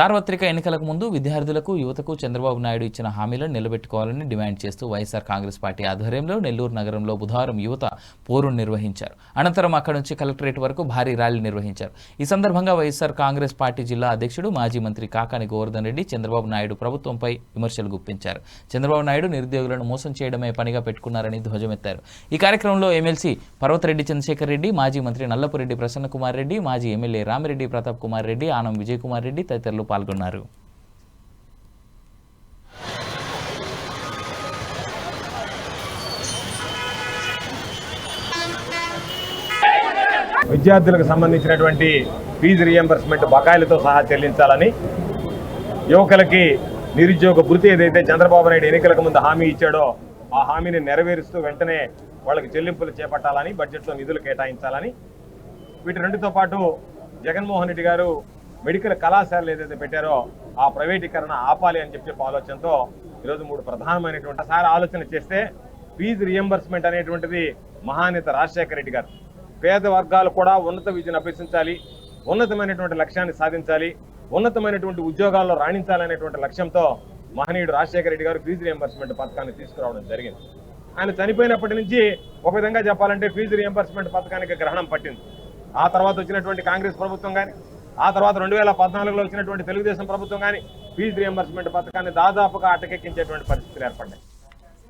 సార్వత్రిక ఎన్నికలకు ముందు విద్యార్థులకు యువతకు చంద్రబాబు నాయుడు ఇచ్చిన హామీలను నిలబెట్టుకోవాలని డిమాండ్ చేస్తూ వైఎస్ఆర్ కాంగ్రెస్ పార్టీ ఆధ్వర్యంలో నెల్లూరు నగరంలో బుధవారం యువత పోరును నిర్వహించారు. అనంతరం అక్కడి నుంచి కలెక్టరేట్ వరకు భారీ ర్యాలీ నిర్వహించారు. ఈ సందర్భంగా వైఎస్ఆర్ కాంగ్రెస్ పార్టీ జిల్లా అధ్యక్షుడు మాజీ మంత్రి కాకాని గోవర్ధన్ రెడ్డి చంద్రబాబు నాయుడు ప్రభుత్వంపై విమర్శలు గుప్పించారు. చంద్రబాబు నాయుడు నిరుద్యోగులను మోసం చేయడమే పనిగా పెట్టుకున్నారని ధ్వజమెత్తారు. ఈ కార్యక్రమంలో ఎమ్మెల్సీ పర్వతరెడ్డి చంద్రశేఖర్ రెడ్డి మాజీ మంత్రి నల్లపురెడ్డి ప్రసన్న కుమార్ రెడ్డి మాజీ ఎమ్మెల్యే రామిరెడ్డి ప్రతాప్ కుమార్ రెడ్డి ఆనం విజయ్ కుమార్ రెడ్డి తదితరులు పాల్గొన్నారు. విద్యార్థులకు సంబంధించినటువంటి ఫీజు రియంబర్స్మెంట్ బకాయిలతో సహా చెల్లించాలని యువకులకి నిరుద్యోగ భృతి ఏదైతే చంద్రబాబు నాయుడు ఎన్నికలకు ముందు హామీ ఇచ్చాడో ఆ హామీని నెరవేరుస్తూ వెంటనే వాళ్ళకి చెల్లింపులు చేపట్టాలని బడ్జెట్లో నిధులు కేటాయించాలని వీటి రెండుతో పాటు జగన్మోహన్ రెడ్డి గారు మెడికల్ కళాశాలలు ఏదైతే పెట్టారో ఆ ప్రైవేటీకరణ ఆపాలి అని చెప్పి ఆలోచనతో ఈరోజు మూడు ప్రధానమైనటువంటి సారి ఆలోచన చేస్తే ఫీజు రియంబర్స్మెంట్ అనేటువంటిది మహానేత రాజశేఖర రెడ్డి గారు. పేద వర్గాలు కూడా ఉన్నత విద్యను అభ్యసించాలి ఉన్నతమైనటువంటి లక్ష్యాన్ని సాధించాలి ఉన్నతమైనటువంటి ఉద్యోగాల్లో రాణించాలనేటువంటి లక్ష్యంతో మహనీయుడు రాజశేఖర రెడ్డి గారు ఫీజు రియంబర్స్మెంట్ పథకాన్ని తీసుకురావడం జరిగింది. ఆయన చనిపోయినప్పటి నుంచి ఒక విధంగా చెప్పాలంటే ఫీజు రియంబర్స్మెంట్ పథకానికి గ్రహణం పట్టింది. ఆ తర్వాత వచ్చినటువంటి కాంగ్రెస్ ప్రభుత్వం కానీ ఆ తర్వాత రెండు వేల పద్నాలుగులో వచ్చినటువంటి తెలుగుదేశం ప్రభుత్వం కానీ ఫీజు రియంబర్స్మెంట్ పథకాన్ని దాదాపుగా అటకెక్కించేటువంటి పరిస్థితులు ఏర్పడ్డాయి.